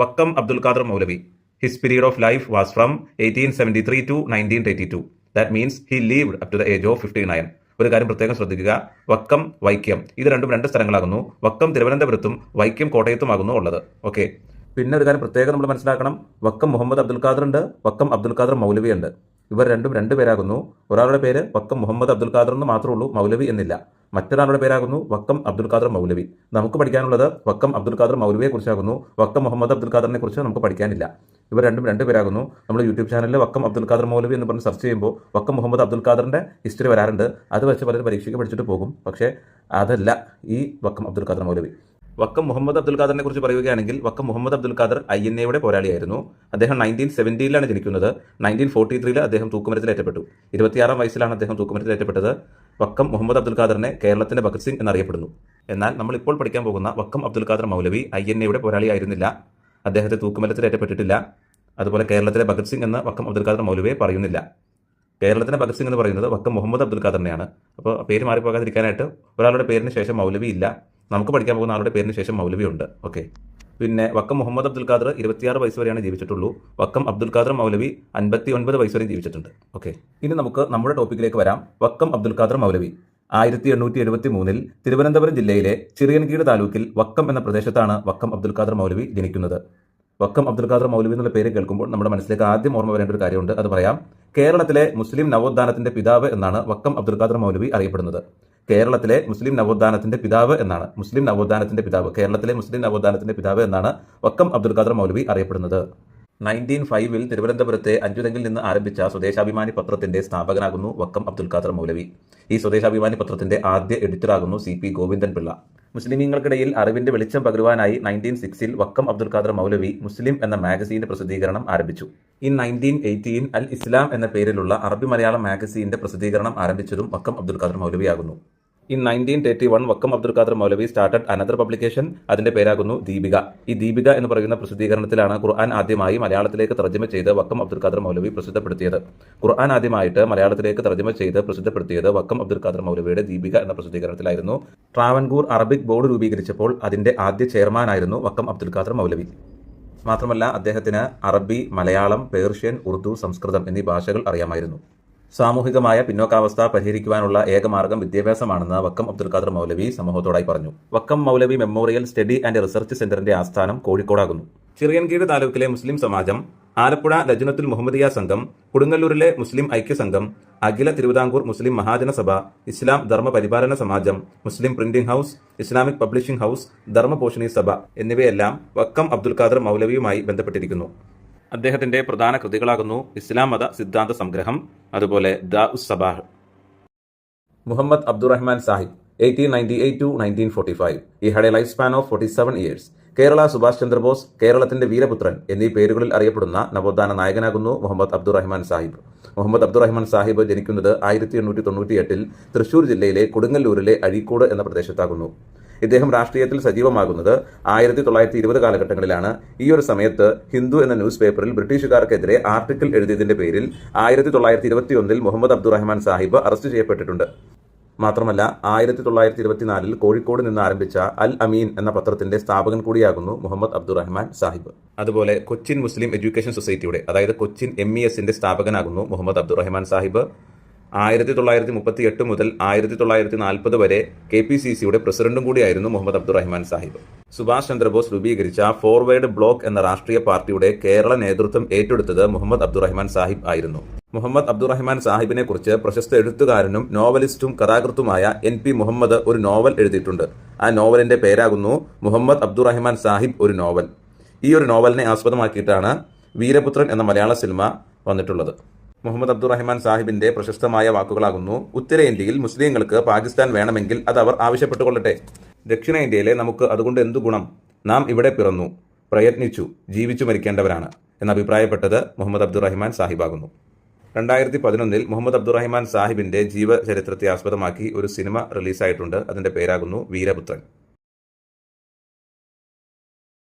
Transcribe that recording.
Vakkom Abdul Khader Moulavi. His period of life was from eighteen seventy three to nineteen eighty two that means he lived up to the age of fifty nine ഒരു കാര്യം പ്രത്യേകം ശ്രദ്ധിക്കുക. വക്കം വൈക്കം. ഇത് രണ്ടും രണ്ട് സ്ഥലങ്ങളാകുന്നു. വക്കം തിരുവനന്തപുരത്തും വൈക്കം കോട്ടയത്തുമാകുന്നു ഉള്ളത്. Okay പിന്നെ ഒരു കാര്യം പ്രത്യേകം നമ്മൾ മനസ്സിലാക്കണം. വക്കം മുഹമ്മദ് അബ്ദുൽ ഖാദർ ഉണ്ട്. വക്കം അബ്ദുൽ ഖാദർ മൗലവി ഉണ്ട്. ഇവർ രണ്ടും രണ്ട് പേരാകുന്നു. ഒരാളുടെ പേര് വക്കം മുഹമ്മദ് അബ്ദുൽ ഖാദർ എന്ന് മാത്രമേ ഉള്ളൂ മൗലവി എന്നില്ല. മറ്റൊരാളുടെ പേരാകുന്നു വക്കം അബ്ദുൽ ഖാദർ മൗലവി. നമുക്ക് പഠിക്കാനുള്ളത് വക്കം അബ്ദുൽ ഖാദർ മൗലവിയെ കുറിച്ചാകുന്നു. വക്കം മുഹമ്മദ് അബ്ദുൽ ഖാദറിനെ കുറിച്ച് നമുക്ക് പഠിക്കാനില്ല. ഇവർ രണ്ടും രണ്ട് പേരാകുന്നു. നമ്മൾ യൂട്യൂബ് ചാനലിൽ വക്കം അബ്ദുൽ ഖാദർ മൗലവി എന്ന് പറഞ്ഞ് സെർച്ച് ചെയ്യുമ്പോൾ വക്കം മുഹമ്മദ് അബ്ദുൽ ഖാദറിന്റെ ഹിസ്റ്ററി വരാറുണ്ട്. അത് വെച്ച് പലരും പരീക്ഷയ്ക്ക് പഠിച്ചിട്ട് പോകും. പക്ഷേ അതല്ല ഈ വക്കം അബ്ദുൽ ഖാദർ മൗലവി. വക്കം മുഹമ്മദ് അബ്ദുൽ ഖാദറിനെ കുറിച്ച് പറയുകയാണെങ്കിൽ വക്കം മുഹമ്മദ് അബ്ദുൽ ഖാദർ ഐ എൻ എയുടെ പോരാളിയായിരുന്നു. അദ്ദേഹം നയന്റീൻ സെവന്റിയിലാണ് ജനിക്കുന്നത്. നയന്റീൻ ഫോർട്ടി ത്രീയിൽ അദ്ദേഹം തൂക്കുമരത്തിലേറ്റപ്പെട്ടു ഇരുപത്തിയാറാം വയസ്സിലാണ് അദ്ദേഹം തൂക്കുമരത്തിലേറ്റപ്പെട്ടത് വക്കം മുഹമ്മദ് അബ്ദുൽ ഖാദറിനെ കേരളത്തിന്റെ ഭഗത് സിംഗ് എന്നറിയപ്പെടുന്നു. എന്നാൽ നമ്മൾ ഇപ്പോൾ പഠിക്കാൻ പോകുന്ന വക്കം അബ്ദുൽ ഖാദർ മൗലവി ഐ എൻ എയുടെ പോരാളിയായിരുന്നില്ല അദ്ദേഹത്തെ തൂക്കുമരത്തിലേറ്റപ്പെട്ടിട്ടില്ല അതുപോലെ കേരളത്തിലെ ഭഗത് സിംഗ് എന്ന് വക്കം അബ്ദുൽ ഖാദർ മൗലവിയെ പറയുന്നില്ല. കേരളത്തിലെ ഭഗത് സിംഗ് എന്ന് പറയുന്നത് വക്കം മുഹമ്മദ് അബ്ദുൽ ഖാദറിനെയാണ്. അപ്പോൾ പേര് മാറിപ്പോകാതിരിക്കാനായിട്ട് ഒരാളുടെ പേരിന് ശേഷം മൗലവി ഇല്ല. നമുക്ക് പഠിക്കാൻ പോകുന്ന ആളുടെ പേരിന് ശേഷം മൗലവി ഉണ്ട് ഓക്കെ. പിന്നെ വക്കം മുഹമ്മദ് അബ്ദുൽ ഖാദർ ഇരുപത്തിയാറ് വയസ്സ് വരെയാണ് ജീവിച്ചിട്ടുള്ളൂ. വക്കം അബ്ദുൽ ഖാദർ മൗലവി അൻപത്തി ഒൻപത് വയസ്സ് വരെ ജീവിച്ചിട്ടുണ്ട്. ഓക്കെ. ഇനി നമുക്ക് നമ്മുടെ ടോപ്പിക്കിലേക്ക് വരാം. വക്കം അബ്ദുൽ ഖാദർ മൗലവി ആയിരത്തി എണ്ണൂറ്റി എഴുപത്തി മൂന്നിൽ തിരുവനന്തപുരം ജില്ലയിലെ ചിറിയൻകീട് താലൂക്കിൽ വക്കം എന്ന പ്രദേശത്താണ് വക്കം അബ്ദുൽ ഖാദർ മൗലവി ജനിക്കുന്നത്. വക്കം അബ്ദുൽ ഖാദർ മൗലവി എന്നുള്ള പേര് കേൾക്കുമ്പോൾ നമ്മുടെ മനസ്സിലേക്ക് ആദ്യം ഓർമ്മ വരേണ്ട ഒരു കാര്യമുണ്ട്. അത് പറയാം. കേരളത്തിലെ മുസ്ലിം നവോത്ഥാനത്തിന്റെ പിതാവ് എന്നാണ് വക്കം അബ്ദുൽ ഖാദർ മൗലവി അറിയപ്പെടുന്നത്. കേരളത്തിലെ മുസ്ലിം നവോത്ഥാനത്തിന്റെ പിതാവ് എന്നാണ്. മുസ്ലിം നവോത്ഥാനത്തിന്റെ പിതാവ് കേരളത്തിലെ മുസ്ലിം നവോത്ഥാനത്തിന്റെ പിതാവ് എന്നാണ് വക്കം അബ്ദുൽ ഖാദർ മൗലവി അറിയപ്പെടുന്നത്. നയന്റീൻ ഫൈവിൽ തിരുവനന്തപുരത്തെ അഞ്ചുതെങ്കിൽ നിന്ന് ആരംഭിച്ച സ്വദേശാഭിമാനി പത്രത്തിന്റെ സ്ഥാപകനാകുന്നു വക്കം അബ്ദുൽ ഖാദർ മൗലവി. ഈ സ്വദേശാഭിമാനി പത്രത്തിന്റെ ആദ്യ എഡിറ്ററാകുന്നു സി പി ഗോവിന്ദൻ പിള്ള. മുസ്ലിമീങ്ങൾക്കിടയിൽ അറിവിന്റെ വെളിച്ചം പകരുവാനായി നയന്റീൻ സിക്സിൽ വക്കം അബ്ദുൽ ഖാദർ മൗലവി മുസ്ലിം എന്ന മാഗസീന്റെ പ്രസിദ്ധീകരണം ആരംഭിച്ചു. In nineteen eighteen Al Islam എന്ന പേരിലുള്ള അറബി മലയാളം മാഗസീന്റെ പ്രസിദ്ധീകരണം ആരംഭിച്ചതും Vakkom Abdul Khader മൗലവിയാകുന്നു. In nineteen thirty one Vakkom Abdul Khader Moulavi started another publication അതിന്റെ പേരാകുന്നു ദീപിക. ഈ ദീപിക എന്ന് പറയുന്ന പ്രസിദ്ധീകരണത്തിലാണ് ഖുർആൻ ആദ്യമായി മലയാളത്തിലേക്ക് തർജമ ചെയ്ത് വക്കം അബ്ദുൽ ഖാദർ മൗലവി പ്രസിദ്ധപ്പെടുത്തിയത്. ഖുർആൻ ആദ്യമായിട്ട് മലയാളത്തിലേക്ക് തർജമ ചെയ്ത് പ്രസിദ്ധപ്പെടുത്തിയത് വക്കം അബ്ദുൽ ഖാദർ മൗലവിയുടെ ദീപിക എന്ന പ്രസിദ്ധീകരണത്തിലായിരുന്നു. ട്രാവൻകൂർ അറബിക് ബോർഡ് രൂപീകരിച്ചപ്പോൾ അതിന്റെ ആദ്യ ചെയർമാനായിരുന്നു വക്കം അബ്ദുൽ ഖാദർ മൗലവി. മാത്രമല്ല അദ്ദേഹത്തിന് അറബി മലയാളം പേർഷ്യൻ ഉറുദു സംസ്കൃതം എന്നീ ഭാഷകൾ അറിയാമായിരുന്നു. സാമൂഹികമായ പിന്നോക്കാവസ്ഥ പരിഹരിക്കുവാനുള്ള ഏക മാർഗം വിദ്യാഭ്യാസമാണെന്ന് വക്കം അബ്ദുൽ ഖാദർ മൗലവി സമൂഹത്തോടായി പറഞ്ഞു. Vakkom Moulavi memorial study and research സെന്ററിന്റെ ആസ്ഥാനം കോഴിക്കോടാകുന്നു. ചിറിയൻകീട് താലൂക്കിലെ മുസ്ലിം സമാജം ആലപ്പുഴ ലജ്നത്തുൽ മുഹമ്മദിയ സംഘം കൊടുങ്ങല്ലൂരിലെ മുസ്ലിം ഐക്യ സംഘം അഖില തിരുവിതാംകൂർ മുസ്ലിം Mahajana Sabha Islam Dharma Paripalana Samajam Muslim printing house Islamic publishing house Dharmaposhini Sabha എന്നിവയെല്ലാം വക്കം അബ്ദുൽ ഖാദർ മൗലവിയുമായി ബന്ധപ്പെട്ടിരിക്കുന്നു. അദ്ദേഹത്തിന്റെ പ്രധാന കൃതികളാകുന്നു ഇസ്ലാം മത സിദ്ധാന്ത സംഗ്രഹം അതുപോലെ ദ ഉസ് Sabah. Muhammad Abdurahman Sahib eighteen ninety eight to nineteen forty five ഈ had life span of forty seven years Kerala Subhash Chandrabose കേരളത്തിന്റെ വീരപുത്രൻ എന്നീ പേരുകളിൽ അറിയപ്പെടുന്ന നവോത്ഥാന നായകനാകുന്നു മുഹമ്മദ് അബ്ദുറഹ്മാൻ സാഹിബ്. മുഹമ്മദ് അബ്ദുറഹ്മാൻ സാഹിബ് ജനിക്കുന്നത് ആയിരത്തി എണ്ണൂറ്റി തൊണ്ണൂറ്റി എട്ടിൽ തൃശൂർ ജില്ലയിലെ കൊടുങ്ങല്ലൂരിലെ അഴീക്കോട് എന്ന പ്രദേശത്താകുന്നു. ഇദ്ദേഹം രാഷ്ട്രീയത്തിൽ സജീവമാകുന്നത് ആയിരത്തി തൊള്ളായിരത്തി ഇരുപത് കാലഘട്ടങ്ങളിലാണ്. ഈ ഒരു സമയത്ത് ഹിന്ദു എന്ന ന്യൂസ് പേപ്പറിൽ ബ്രിട്ടീഷുകാർക്കെതിരെ ആർട്ടിക്കിൾ എഴുതിയതിന്റെ പേരിൽ ആയിരത്തി തൊള്ളായിരത്തി ഇരുപത്തിയൊന്നിൽ മുഹമ്മദ് അബ്ദുറഹ്മാൻ സാഹിബ് അറസ്റ്റ് ചെയ്യപ്പെട്ടിട്ടുണ്ട്. മാത്രമല്ല ആയിരത്തി തൊള്ളായിരത്തി ഇരുപത്തിനാലിൽ കോഴിക്കോട് നിന്ന് ആരംഭിച്ച അൽ അമീൻ എന്ന പത്രത്തിന്റെ സ്ഥാപകൻ കൂടിയാകുന്നു മുഹമ്മദ് അബ്ദുറഹ്മാൻ സാഹിബ്. അതുപോലെ കൊച്ചിൻ മുസ്ലിം എഡ്യൂക്കേഷൻ സൊസൈറ്റിയുടെ അതായത് കൊച്ചിൻ എം ഇ എസിന്റെ സ്ഥാപകനാകുന്നു മുഹമ്മദ് അബ്ദുറഹ്മാൻ സാഹിബ്. ആയിരത്തി തൊള്ളായിരത്തി മുപ്പത്തി എട്ട് മുതൽ ആയിരത്തി തൊള്ളായിരത്തി നാൽപ്പത് വരെ കെ പി സി സിയുടെ പ്രസിഡന്റും കൂടിയായിരുന്നു മുഹമ്മദ് അബ്ദുറഹ്മാൻ സാഹിബ്. സുഭാഷ് ചന്ദ്രബോസ് രൂപീകരിച്ച ഫോർവേഡ് ബ്ലോക്ക് എന്ന രാഷ്ട്രീയ പാർട്ടിയുടെ കേരള നേതൃത്വം ഏറ്റെടുത്തത് മുഹമ്മദ് അബ്ദുറഹ്മാൻ സാഹിബ് ആയിരുന്നു. മുഹമ്മദ് അബ്ദുറഹ്മാൻ സാഹിബിനെ കുറിച്ച് പ്രശസ്ത എഴുത്തുകാരനും നോവലിസ്റ്റും കഥാകൃത്തുമായ എൻ പി മുഹമ്മദ് ഒരു നോവൽ എഴുതിയിട്ടുണ്ട്. ആ നോവലിന്റെ പേരാകുന്നു മുഹമ്മദ് അബ്ദുറഹ്മാൻ സാഹിബ് ഒരു നോവൽ. ഈ ഒരു നോവലിനെ ആസ്പദമാക്കിയിട്ടാണ് വീരപുത്രൻ എന്ന മലയാള സിനിമ വന്നിട്ടുള്ളത്. മുഹമ്മദ് അബ്ദുറഹ്മാൻ സാഹിബിന്റെ പ്രശസ്തമായ വാക്കുകളാകുന്നു. ഉത്തരേന്ത്യയിൽ മുസ്ലിങ്ങൾക്ക് പാകിസ്ഥാൻ വേണമെങ്കിൽ അത് അവർ ആവശ്യപ്പെട്ടുകൊള്ളട്ടെ. ദക്ഷിണേന്ത്യയിലെ നമുക്ക് അതുകൊണ്ട് എന്തു ഗുണം? നാം ഇവിടെ പിറന്നു. പ്രയത്നിച്ചു. ജീവിച്ചു മരിക്കേണ്ടവരാണ് എന്ന് അഭിപ്രായപ്പെട്ടത് മുഹമ്മദ് അബ്ദുറഹ്മാൻ സാഹിബാകുന്നു. രണ്ടായിരത്തി പതിനൊന്നിൽ മുഹമ്മദ് അബ്ദുറഹ്മാൻ സാഹിബിന്റെ ജീവചരിത്രത്തെ ആസ്പദമാക്കി ഒരു സിനിമ റിലീസായിട്ടുണ്ട്. അതിന്റെ പേരാകുന്നു വീരപുത്രൻ.